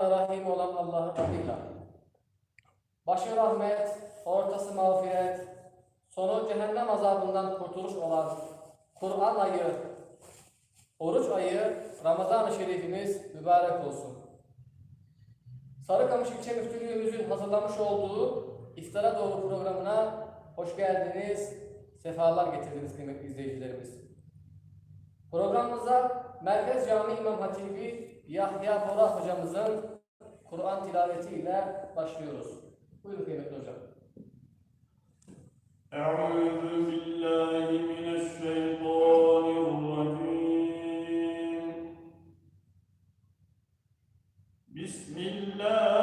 Rahim olan Allah'ın adıyla. Başı rahmet, ortası mağfiret, sonu cehennem azabından kurtuluş olan Kur'an ayı, oruç ayı, Ramazan-ı Şerifimiz mübarek olsun. Sarıkamış İlçe Müftülüğümüzün hazırlamış olduğu İftara Doğru programına hoş geldiniz, sefalar getirdiniz kıymetli izleyicilerimiz. Programımıza Merkez Cami İmam Hatibi Yahya Bora hocamızın Kur'an tilavetiyle başlıyoruz. Buyurun kıymetli hocam. Euzu billahi mineşşeytanirracim. Bismillah.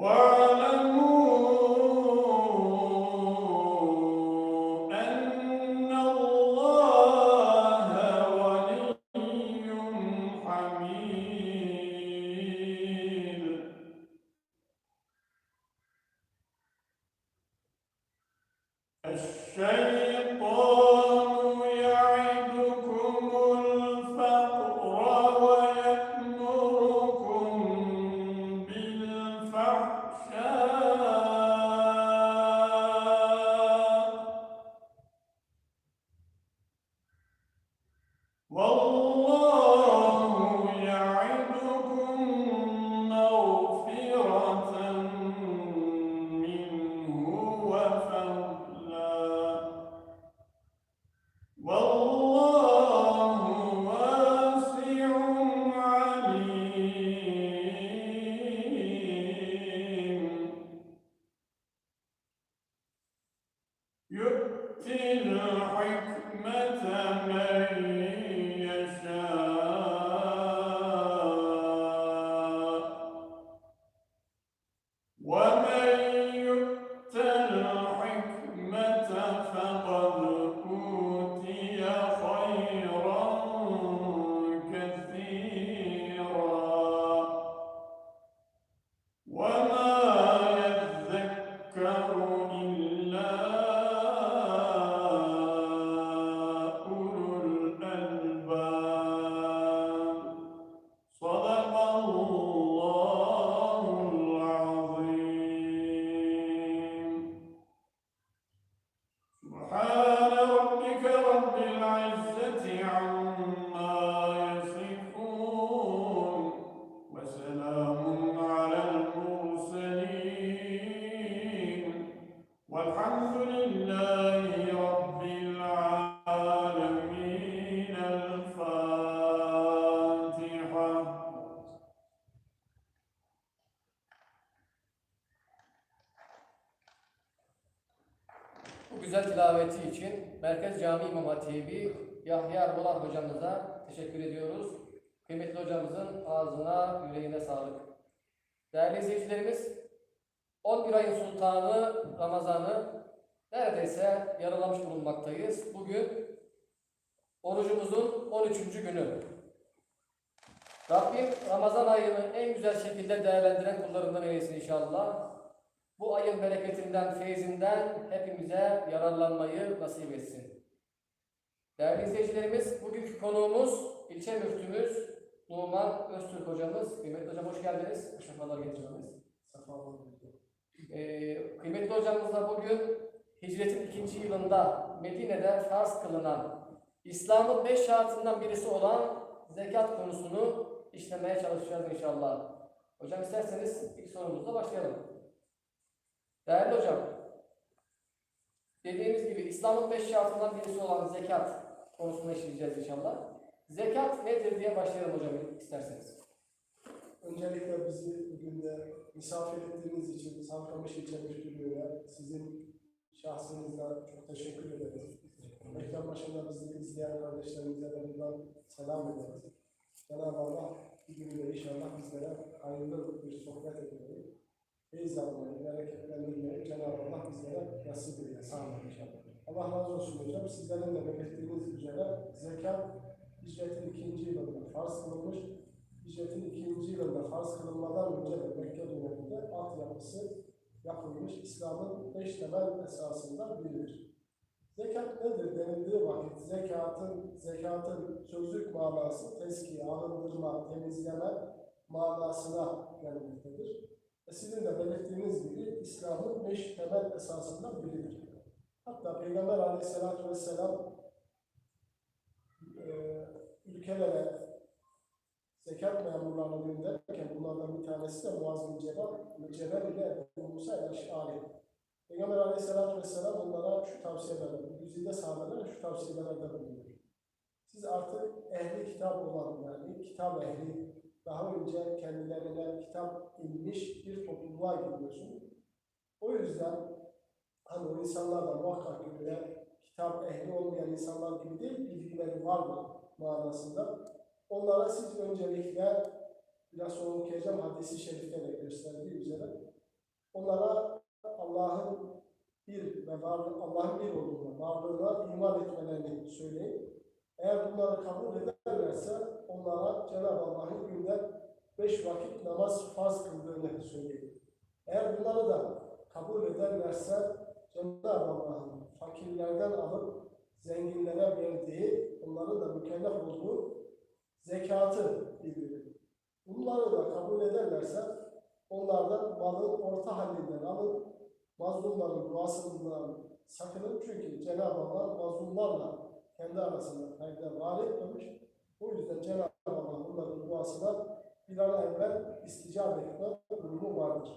واعلموا güzel tilaveti için Merkez Cami İmam Hatibi Yahya Bolar hocamıza teşekkür ediyoruz. Kıymetli hocamızın ağzına, yüreğine sağlık. Değerli izleyicilerimiz, 11 ayın sultanı Ramazan'ı neredeyse yaralamış bulunmaktayız. Bugün Orucumuzun 13. günü. Rabbim Ramazan ayını en güzel şekilde değerlendiren kullarından eylesin inşallah. Bu ayın bereketinden, feyzinden hepimize yararlanmayı nasip etsin. Değerli izleyicilerimiz, bugünkü konuğumuz ilçe müftümüz Numan Öztürk hocamız. Kıymetli hocam hoş geldiniz. Şafalar getirdiniz. Ee, kıymetli hocamızla bugün hicretin ikinci yılında Medine'de farz kılınan İslam'ın beş şartından birisi olan zekat konusunu işlemeye çalışacağız inşallah. Hocam isterseniz ilk sorumuzla başlayalım. Değerli hocam, dediğimiz gibi İslam'ın beş şartından birisi olan zekat konusunu işleyeceğiz inşallah. Zekat nedir diye başlayalım hocam isterseniz. Öncelikle bizi bugün de misafir ettiğiniz için Sarkamış İlçe Müftülüğü'ne sizin şahsınızda çok teşekkür ederiz. Ekran başında bizi izleyen kardeşlerimize de buradan selam ederiz. Cenab-ı Allah bir gün inşallah bizlere hayırlı bir sohbet etmeyi, feyiz almayı, bereketlendirmeyi Cenab-ı Allah bizlere nasip eylesin. Allah razı olsun hocam. Sizlerin de belirttiğiniz üzere zekat hicretin ikinci yılında farz kılınmış. Hicretin ikinci yılında farz kılınmadan önce de Mekke döneminde altyapısı yapılmış. İslam'ın beş temel esasından biridir. Zekat nedir denildiği vakit zekatın, zekatın sözlük manası teskiye, arındırma, temizleme manasına gelmektedir. E sizin de belirttiğiniz gibi İslam'ın beş temel esasından biridir. Hatta Peygamber aleyhissalatü vesselam e, ülkelere zekat memurlarını gönderirken bunlardan bir tanesi de Muaz bin Cebel, Cebel ile Musa el-Eş'ari. Peygamber aleyhissalatü vesselam onlara şu tavsiyeler, yüzünde sahabeler şu tavsiyelerde bulunuyor. Siz artık ehli kitap olan yani kitap ehli, daha önce kendilerine kitap inmiş bir topluluğa gidiyorsunuz. O yüzden hani o insanlar da muhakkak ki böyle kitap ehli olmayan insanlar gibi değil, bilgileri var mı manasında. Onlara siz öncelikle biraz sonra okuyacağım hadisi şerifte de gösterdiği üzere onlara Allah'ın bir ve Allah'ın bir olduğuna, varlığına iman etmelerini söyleyin. Eğer bunları kabul ederlerse onlara Cenab-ı Allah'ın günde beş vakit namaz farz kıldığını söyleyin. Eğer bunları da kabul ederlerse Cenab-ı Allah'ın fakirlerden alıp zenginlere verdiği, onların da mükellef olduğu zekatı bildirir. Bunları da kabul ederlerse onlardan malın orta halinden alın, mazlumların duasından sakının çünkü Cenab-ı Allah mazlumlarla kendi arasında perde var etmemiş. O yüzden Cenab-ı Allah onların duasına bir an evvel isticap etme durumu vardır.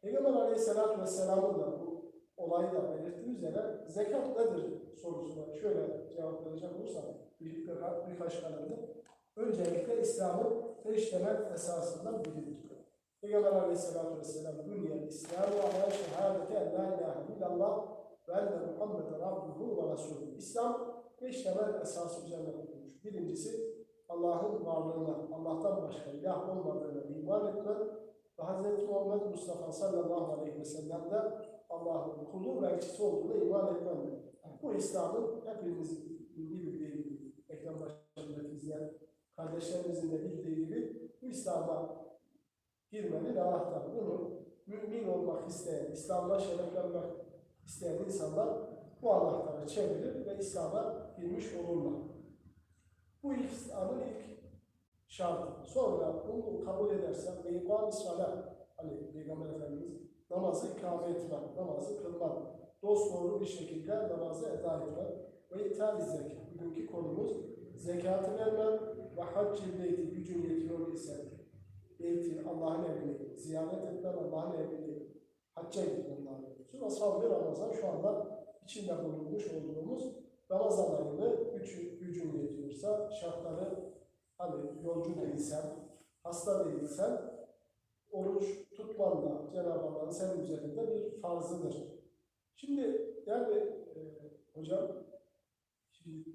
Peygamber Aleyhisselatü Vesselam'ın da bu olayı da belirttiği üzere zekat nedir sorusuna şöyle cevap verecek olursam bir, birkaç kalemde. Öncelikle İslam'ın beş temel esasından biridir. Peygamber Aleyhisselatü Vesselam dünya İslam'ı ala şehadete en la ilahe illallah ve enne Muhammeden abduhu ve resulü. İslam beş temel esas üzerine Birincisi Allah'ın varlığına, Allah'tan başka ilah olmadığına iman etme ve Hz. Muhammed Mustafa sallallahu aleyhi ve sellem de Allah'ın kulu ve elçisi olduğuna iman etmemdir. Bu İslam'ın hepimizin bildiği gibi, ekran başında izleyen kardeşlerimizin de bildiği gibi bu İslam'a girmenin anahtarı. Bunu mümin olmak isteyen, İslam'la şereflenmek isteyen insanlar bu anahtarı çevirir ve İslam'a girmiş olurlar. Bu İslam'ın ilk şartı. Sonra bunu kabul edersen ve ikam-ı hani Peygamber Efendimiz namazı ikame etmek, namazı kılmak, dost doğru bir şekilde namazı eda etmek ve ithal zekat. Bugünkü konumuz zekatı vermek ve hac-ı beyti gücün yetiyor ise beyti Allah'ın evini ziyaret etmen, Allah'ın evini hacca gitmen lazım. Savgı Ramazan şu anda içinde bulunmuş olduğumuz Ramazan ayını güç, gücün yetiyorsa şartları hani yolcu değilsen, hasta değilsen oruç tutman da Cenab-ı Allah'ın senin üzerinde bir farzıdır. Şimdi yani e, hocam şimdi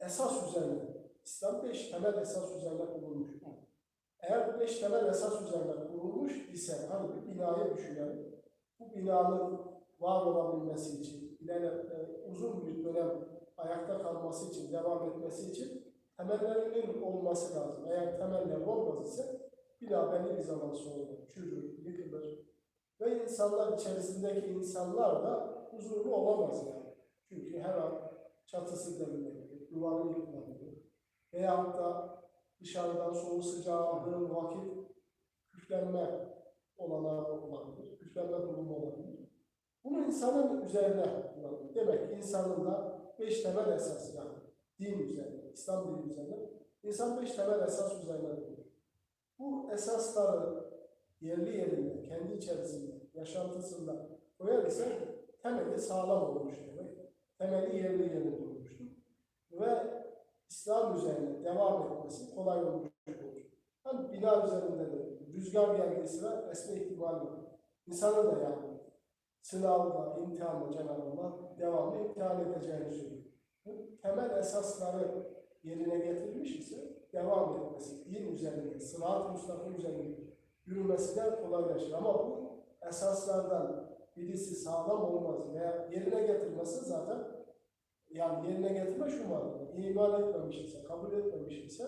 esas üzerine İslam beş temel esas üzerine kurulmuş. Eğer beş temel esas üzerine kurulmuş ise hani bir binayı düşünelim. Bu binanın var olabilmesi için ileride e, uzun bir dönem ayakta kalması için, devam etmesi için temellerinin olması lazım. Eğer temeller olmaz ise bina belli bir zaman sonra çürür, yıkılır. Ve insanlar içerisindeki insanlar da huzurlu olamaz yani. Çünkü her an çatısı devrilebilir, duvarı yıkılabilir. Veyahut da dışarıdan soğuk sıcağı aldığı vakit küflenme olanağı olabilir, küflenme durumu olabilir. Bunu insanın üzerine kullanılır. Demek ki insanın da beş temel esas yani din üzerine, İslam dini üzerine, insan beş temel esas üzerine durur. Bu esasları yerli yerinde, kendi içerisinde, yaşantısında koyar ise temeli sağlam olmuş demek. Temeli yerli yerinde olmuştur. Ve İslam üzerine devam etmesi kolay olmuş olur. Hani bina üzerinde de rüzgar geldiği sıra esme ihtimali var. İnsanın da yani sınavla, imtihanla Cenab-ı Allah devamlı imtihan edeceğini söylüyor. Temel esasları yerine getirmiş ise devam etmesi, din üzerinde, sırat-ı müstakim üzerinde yürümesi de kolaylaşır. Ama bu esaslardan birisi sağlam olmaz veya yerine getirmesi zaten yani yerine getirme şu manada. İman etmemiş ise, kabul etmemiş ise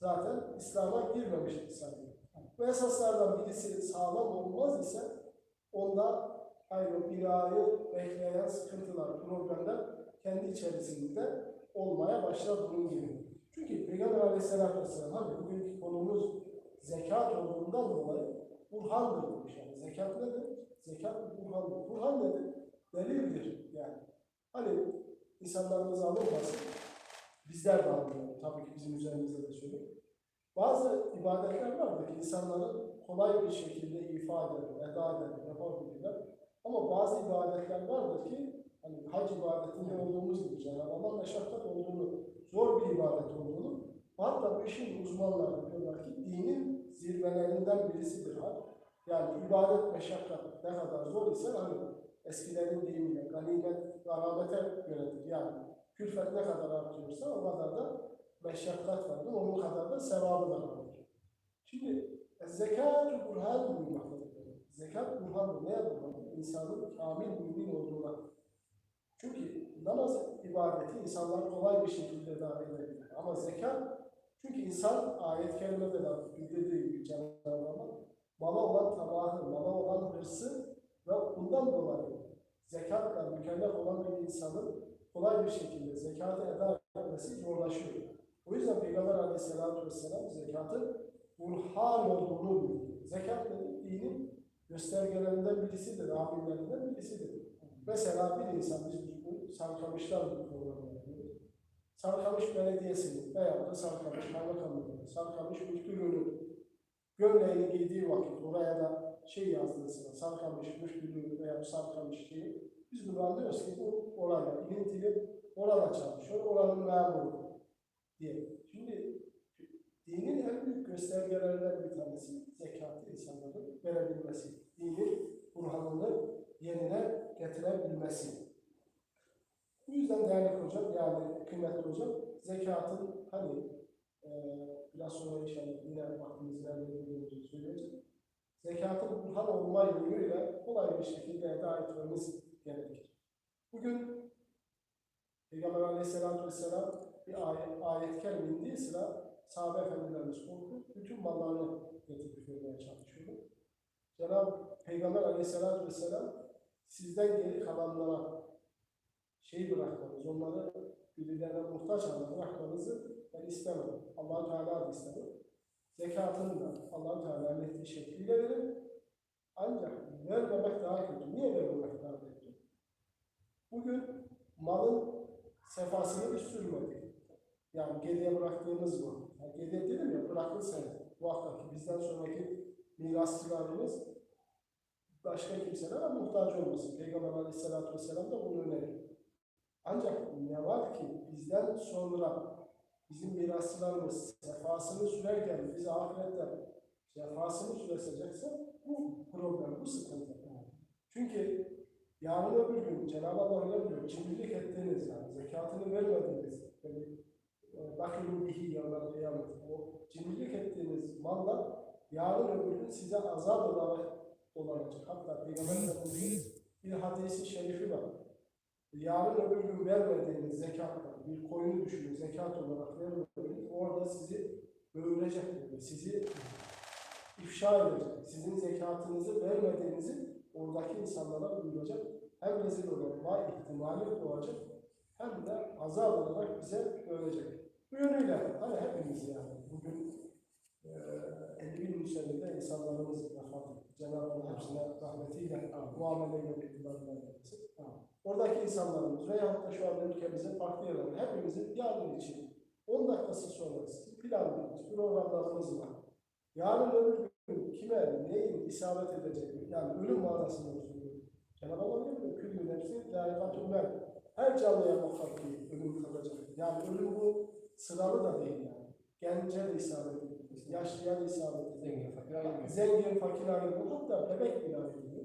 zaten İslam'a girmemiştir sayılır. Bu esaslardan birisi sağlam olmaz ise onda aynı binayı bekleyen sıkıntılar, problemler kendi içerisinde olmaya başlar bunun gibi. Çünkü Peygamber Aleyhisselatü Vesselam hani bugünkü konumuz zekat olduğundan dolayı burhandır demiş. Yani zekat nedir? Zekat burhandır. Burhan nedir? Delildir yani. Hani insanlarımız alınmasın. Bizler de almayalım. Tabii ki bizim üzerimizde de söylüyor. Bazı ibadetler vardır ki insanların kolay bir şekilde ifade eder, eda eder, yapabilirler. Ama bazı ibadetler vardır ki hani hac ibadetinde olduğumuz gibi Cenab-ı Allah meşakkat olduğunu, zor bir ibadet olduğunu hatta bu işin uzmanları diyorlar ki dinin zirvelerinden birisidir hac. Yani ibadet meşakkat ne kadar zor ise hani eskilerin deyimiyle ganimet garamete göredir. Yani külfet ne kadar artıyorsa o kadar da meşakkat vardır, onun kadar da sevabı da vardır. Şimdi zekat burhan bulmaktadır. Zekat burhan neye burhan? İnsanın kamil mümin olduğuna. Çünkü namaz ibadeti insanlar kolay bir şekilde devam edebilir. Ama zekat, çünkü insan ayet-i kerimede de bildirdiği gibi Cenab-ı mala olan tamahı, mala olan hırsı ve bundan dolayı zekatla mükellef olan bir insanın kolay bir şekilde zekatı eda etmesi zorlaşıyor. O yüzden Peygamber aleyhissalatü vesselam zekatın burhan olduğunu buyuruyor. Zekat? Dinin göstergelerinden birisidir, amillerinden birisidir. Mesela bir insan, biz bu Sarkamışlar bir programı yapıyoruz. Sarkamış Belediyesi'nin veya da Sarkamış Kaymakamlığı'nın, Sarkamış Müftülüğü'nün gömleğini giydiği vakit oraya da şey yazdığı sıra, Sarkamış Müftülüğü veya Sarkamış şeyi, biz bunu anlıyoruz ki bu orayla ilintili, orada çalışıyor, oranın memuru diye. Şimdi göstergelerinden bir tanesi zekatı insanların verebilmesi. Dinin burhanını yerine getirebilmesi. Bu yüzden değerli hocam, yani kıymetli hocam, zekatın hani e, biraz sonra inşallah yine vaktimiz ilerlediğimizi söyleyeceğim. Zekatın burhan olma yönüyle kolay bir şekilde eda etmemiz gerekir. Bugün Peygamber Aleyhisselatü Vesselam bir ayet, ayet kerime indiği sıra sahabe efendilerimiz korkup bütün mallarını getirip vermeye çalışıyordu. Cenab-ı Peygamber Aleyhisselatü Vesselam sizden geri kalanlara şeyi bırakmanız, onları birilerine muhtaç halde bırakmanızı ben istemem. allah Teala da istemem. Zekatını da allah Teala emrettiği şekliyle verin. Ancak vermemek daha kötü. Niye vermemek daha kötü? Bugün malın sefasını biz sürmedik. Yani geriye bıraktığımız mı? Yani geriye dedim ya bırakırsa muhakkak ki bizden sonraki mirasçılarımız başka kimselere muhtaç olmasın. Peygamber Aleyhisselatü Vesselam da bunu öneriyor. Ancak ne var ki bizden sonra bizim mirasçılarımız sefasını sürerken biz ahirette sefasını süresecekse bu problem, bu sıkıntı. Çünkü yarın öbür gün Cenab-ı Allah öyle diyor, cimrilik ettiğiniz yani zekatını vermediğiniz, yani, bakın bihi yarın kıyamet, o cimrilik ettiğiniz mallar yarın öbür gün size azap olarak olacak. Hatta Peygamber Efendimiz'in bir hadisi şerifi var. yarın öbür gün vermediğiniz zekatla bir koyunu düşünün zekat olarak vermediğiniz orada sizi böğürecek böyle, sizi ifşa edecek. Sizin zekatınızı vermediğinizi oradaki insanlara duyuracak. Hem rezil olma ihtimali doğacak hem de azap olarak bize ölecek. Bu yönüyle hani hepimiz yani bugün eee 50 bin üzerinde insanlarımız vefat etti. Cenab-ı Allah hepsine rahmetiyle muamele gördüklerine versin. Oradaki insanlarımız veyahut da şu anda ülkemizin farklı yerlerinde hepimizin yarın için 10 dakikası sonrası planlarımız, programlarımız var. Yarın öbür gün kime neyin isabet edecek, yani ölüm manasında söylüyorum. Cenab-ı Allah diyor ki, küllü nefsi layıkatun mel. Her canlıya muhakkak ölüm kalacak. Yani ölüm bu sıralı da değil yani. Gence de isabet ediyor, yaşlıya da isabet ediyor. Zengin, fakir ayrılmıyor. Zengin, fakir ayrımı hatta bebek bile ayrılıyor.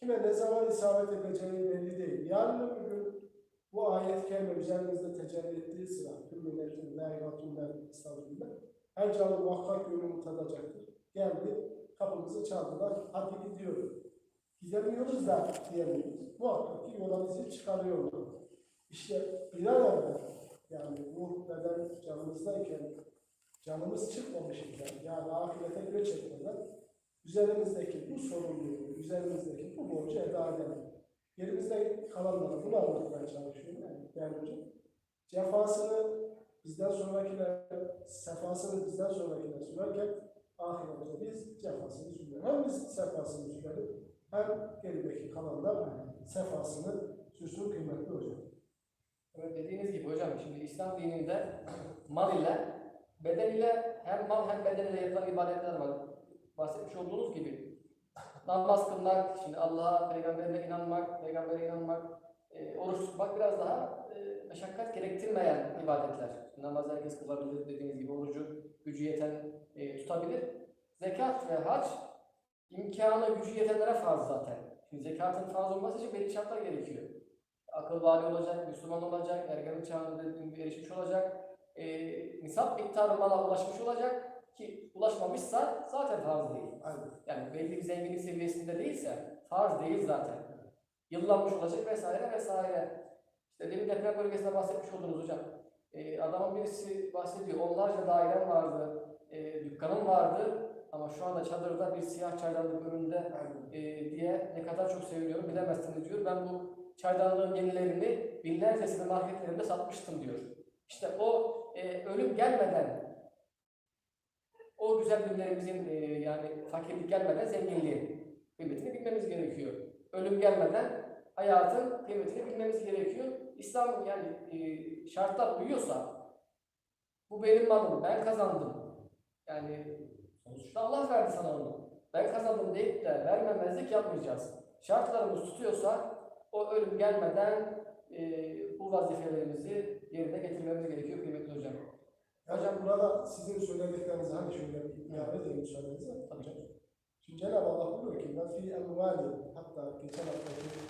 Kime ne zaman isabet edeceği belli değil. Yarın öbür gün bu ayet-i kerime üzerimizde tecelli ettiği sıra nefsin layıkatun mel estağfirullah. Her canlı muhakkak ölümü tadacaktır. Geldi, kapımızı çaldılar, hadi gidiyoruz. Gidemiyoruz da diyemiyoruz. Muhakkak ki yola bizi çıkarıyorlar. İşte evvel yani bu beden canımızdayken canımız çıkmamış iken yani ahirete göç etmeden üzerimizdeki bu sorumluluğu, üzerimizdeki bu borcu eda edelim. Yerimizde kalanlara bunu anlatmaya çalışıyorum yani değerli hocam. Cefasını bizden sonrakiler, sefasını bizden sonrakiler sürerken ahirette biz cefasını sürüyoruz. Hem biz sefasını sürelim hem gerideki kalanlar sefasını sürsün kıymetli hocam. Evet dediğiniz gibi hocam şimdi İslam dininde mal ile beden ile hem mal hem beden ile yapılan ibadetler var. Bahsetmiş olduğunuz gibi namaz kılmak, şimdi Allah'a, peygamberine inanmak, peygambere inanmak, e, oruç tutmak biraz daha e, meşakkat gerektirmeyen ibadetler. Namaz herkes kılabilir dediğiniz gibi orucu gücü yeten e, tutabilir. Zekat ve hac imkanı gücü yetenlere farz zaten. Şimdi zekatın farz olması için belli şartlar gerekiyor akıl vali olacak, Müslüman olacak, ergenlik dediğim gibi erişmiş olacak, e, nisap miktarı mala ulaşmış olacak ki ulaşmamışsa zaten farz değil. Aynen. Yani belli bir zenginlik seviyesinde değilse farz değil zaten. Yıllanmış olacak vesaire vesaire. İşte demin deprem bölgesinde bahsetmiş oldunuz hocam. E, adamın birisi bahsediyor, onlarca dairem vardı, e, dükkanım vardı ama şu anda çadırda bir siyah çaydanlık önünde e, diye ne kadar çok seviniyorum bilemezsiniz diyor. Ben bu çaydanlığın yenilerini binlercesini marketlerinde satmıştım diyor. İşte o e, ölüm gelmeden o güzel günlerimizin e, yani fakirlik gelmeden zenginliğin kıymetini bilmemiz gerekiyor. Ölüm gelmeden hayatın kıymetini bilmemiz gerekiyor. İslam yani e, şartlar uyuyorsa bu benim malım, ben kazandım. Yani sonuçta Allah verdi sana onu. Ben kazandım deyip de vermemezlik yapmayacağız. Şartlarımız tutuyorsa o ölüm gelmeden e, bu vazifelerimizi yerine getirmemiz gerekiyor kıymetli hocam. Hocam burada sizin söylediklerinizi hani şöyle bir ilave edeyim müsaadenizle. Hocam. Şimdi Cenab-ı Allah buyuruyor ki fi emvali hatta geçen haftaki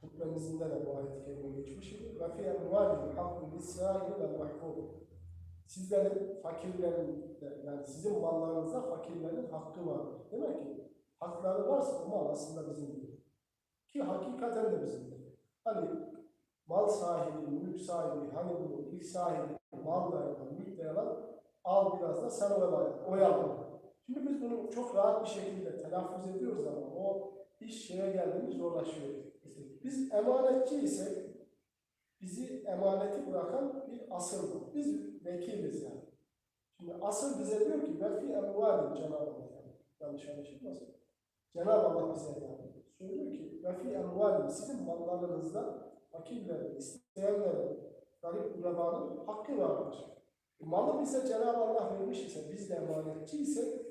hutbemizde de bu ayet-i kerime geçmiş idi. Ve fi emvali hakkı lisâili ve mahfûr. Sizlerin, fakirlerin, yani sizin mallarınızda fakirlerin hakkı vardır. Demek ki hakları varsa o mal aslında bizimdir. Ki hakikaten de bizimdir. Hani mal sahibi, mülk sahibi, hani bu ilk sahibi, mal veren, mülk veren al biraz da sen oyalan, oyalan. Şimdi biz bunu çok rahat bir şekilde telaffuz ediyoruz ama o iş şeye geldiğinde zorlaşıyor. Biz emanetçi isek bizi emaneti bırakan bir asıl var. Biz vekiliz yani. Şimdi asıl bize diyor ki ve fi emvalin Cenab-ı Allah. Yanlış anlaşılmasın. Cenab-ı Allah bize yani söylüyor ki ve fi sizin mallarınızda fakirlerin, isteyenlerin, garip ulemanın hakkı vardır. E, malı bize Cenab-ı Allah vermiş ise, biz de emanetçi ise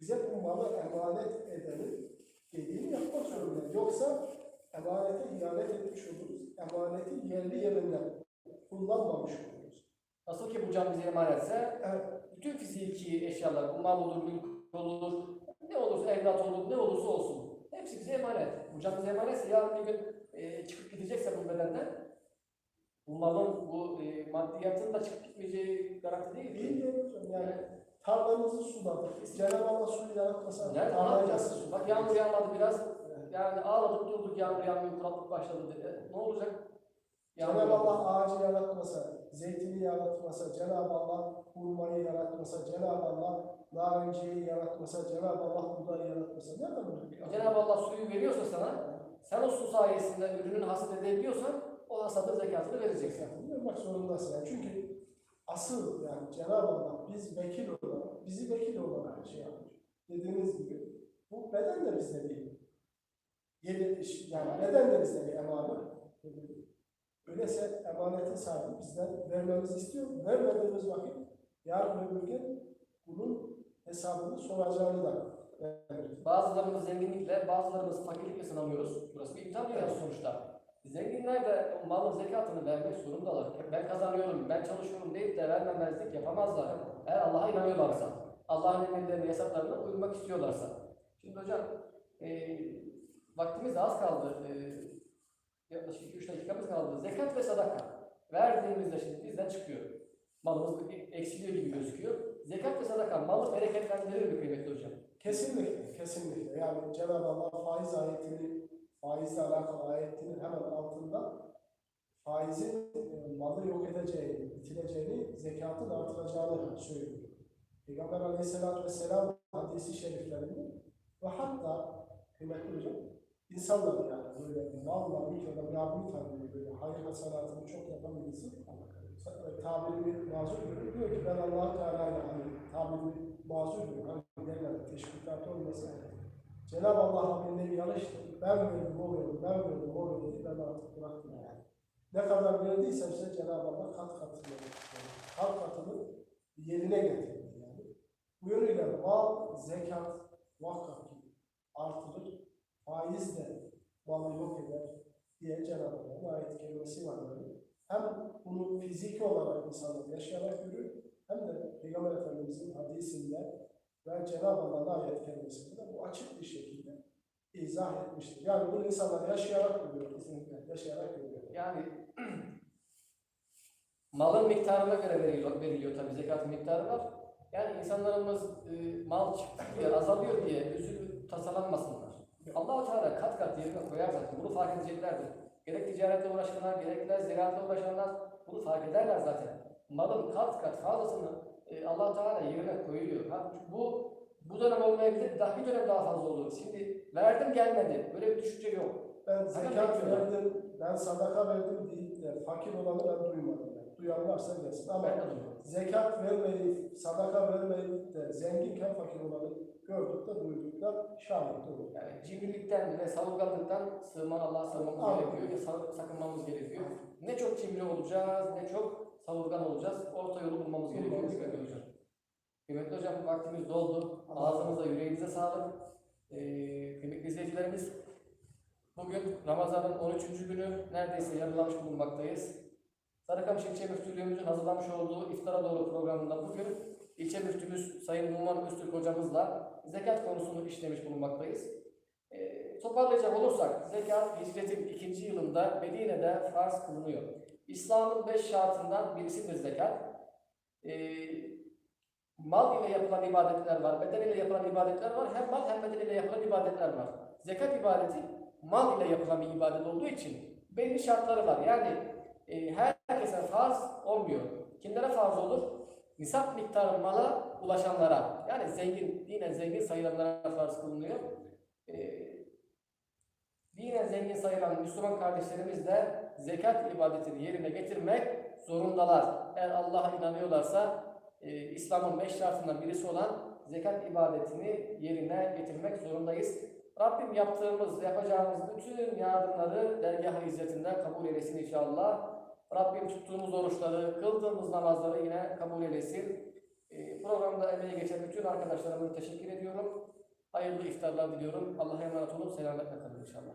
bize bu malı emanet edenin dediğini yapmak zorundayız. Yoksa emanete ihanet etmiş oluruz. Emaneti yerli yerinden kullanmamış oluruz. Nasıl ki bu can bize emanetse Evet, bütün fiziki eşyalar, bu mal olur, mülk olur, ne olursa evlat olur, ne olursa olsun. Hepsi bize emanet. Can bize emanetse yarın bir gün e, çıkıp gidecekse bu bedenden bu malın, bu e, maddiyatın da çıkıp gitmeyeceği garanti değil değil mi hocam? Yani tarlamızı suladık. Cenab-ı Allah suyu yaratmasa Nerede? tarlayı Bak, yağmur yağmadı biraz. Yani ağladık durduk yağmur yağmıyor, kuraklık başladı dedi. Ne olacak? Cenab-ı. Allah ağacı yaratmasa, zeytini yaratmasa, Cenab-ı Allah hurmayı yaratmasa, Cenab-ı Allah narenciyeyi yaratmasa, Cenab-ı Allah buğdayı yaratmasa nereden bulur? Cenab-ı Allah suyu veriyorsa sana, sen o su sayesinde ürünün hasat edebiliyorsan o hasatın zekatını vereceksin. Zekatını vermek zorundasın. Yani çünkü asıl yani Cenab-ı Allah biz vekil olarak, bizi vekil olarak şey yapmış. Dediğiniz gibi bu beden de bizde değil. Yedi, yani beden de bizde bir emanet. Öyleyse emanetin sahibi bizden vermemizi istiyor. Vermediğimiz vakit yarın öbür gün bunun hesabını soracağını da. Bazılarımız zenginlikle, bazılarımız fakirlikle sınanıyoruz. Burası bir imtihan dünyası sonuçta. Zenginler de o malın zekatını vermek zorundalar. Ben kazanıyorum, ben çalışıyorum deyip de vermemezlik yapamazlar. Eğer Allah'a inanıyorlarsa, Allah'ın emirlerine, yasaklarına uymak istiyorlarsa. Şimdi hocam, e, vaktimiz az kaldı. E, yaklaşık 2-3 dakikamız kaldı. Zekat ve sadaka. Verdiğimizde şimdi bizden çıkıyor. Malımız eksiliyor gibi gözüküyor. Zekat ve sadaka malı bereketlendirir mi kıymetli hocam? Kesinlikle, kesinlikle. Yani Cenab-ı Allah faiz ayetini, faizle alakalı ayetinin hemen altında faizin e, malı yok edeceğini, bitireceğini, zekatın artıracağını söylüyor. Peygamber aleyhissalatü vesselam hadisi şeriflerinde ve hatta kıymetli hocam, insanlar yani böyle malla, mülkle, yardım tanıyor böyle hayır hasenatını çok birisi e, tabirimi mazur görüyor. Diyor ki ben Allah Teala ile hani tabirimi mazur görüyor. Hani derler teşvikat olmasın. Cenab-ı Allah benimle yarıştı. Ben verdim o verdim, ben verdim o verdim. Ben artık bıraktım yani. Ne kadar verdiysem size Cenab-ı Allah kat katını verdi. Kat katını yerine getirdi yani. Bu yönüyle mal, zekat, muhakkak ki artırır. Faiz de malı yok eder diye Cenab-ı Allah'ın ayet-i kerimesi var böyle. Hem bunu fiziki olarak insanlar yaşayarak görür, hem de Peygamber Efendimiz'in hadisinde ve Cenab-ı Allah'ın ayet kelimesinde de bu açık bir şekilde izah etmiştir. Yani bunu insanlar yaşayarak görüyor, kesinlikle yaşayarak görüyor. Yani malın miktarına göre veriliyor, veriliyor tabii zekat miktarı var. Yani insanlarımız e, mal çıktı diye, azalıyor diye üzülüp tasalanmasınlar. Allah-u Teala kat kat yerine koyar zaten. Bunu fark edeceklerdir. Gerek ticaretle uğraşanlar, gerekler ziraatle uğraşanlar bunu fark ederler zaten. Malın kat kat fazlasını e, allah Teala yerine koyuyor. Ha, bu bu dönem olmayabilir, daha bir dönem daha fazla olur. Şimdi verdim gelmedi. Böyle bir düşünce yok. Ben zekat verdim, ben sadaka verdim deyip de fakir olanı ben duymadım. Duyan varsa gelsin. Ama zekat vermeyip, sadaka vermeyip de zenginken fakir olanı gördük de duyduk da şahit olduk. Yani cimrilikten ve savurganlıktan sığınma Allah'a sığınmamız Aynen. gerekiyor sakınmamız gerekiyor. Ne çok cimri olacağız, ne çok savurgan olacağız. Orta yolu bulmamız gerekiyor kıymetli hocam. Kıymetli hocam vaktimiz doldu. Ağzınıza, yüreğinize sağlık. Ee, kıymetli izleyicilerimiz, bugün Ramazan'ın 13. günü neredeyse yarılamış bulunmaktayız. Sarıkamış İlçe Müftülüğümüzün hazırlamış olduğu İftara Doğru programında bugün ilçe müftümüz Sayın Numan Öztürk hocamızla zekat konusunu işlemiş bulunmaktayız. E, toparlayacak olursak zekat hicretin ikinci yılında Medine'de farz kılınıyor. İslam'ın beş şartından birisidir zekat. E, mal ile yapılan ibadetler var, beden ile yapılan ibadetler var. Hem mal hem beden ile yapılan ibadetler var. Zekat ibadeti mal ile yapılan bir ibadet olduğu için belli şartları var. Yani e, herkese farz olmuyor. Kimlere farz olur? Nisap miktarı mala ulaşanlara, yani zengin, dinen zengin sayılanlara farz kılınıyor. Ee, dinen zengin sayılan Müslüman kardeşlerimiz de zekat ibadetini yerine getirmek zorundalar. Eğer Allah'a inanıyorlarsa e, İslam'ın beş şartından birisi olan zekat ibadetini yerine getirmek zorundayız. Rabbim yaptığımız, yapacağımız bütün yardımları dergah-ı izzetinden kabul eylesin inşallah. Rabbim tuttuğumuz oruçları, kıldığımız namazları yine kabul eylesin. Ee, programda emeği geçen bütün arkadaşlarıma teşekkür ediyorum. Hayırlı iftarlar diliyorum. Allah'a emanet olun. Selametle kalın inşallah.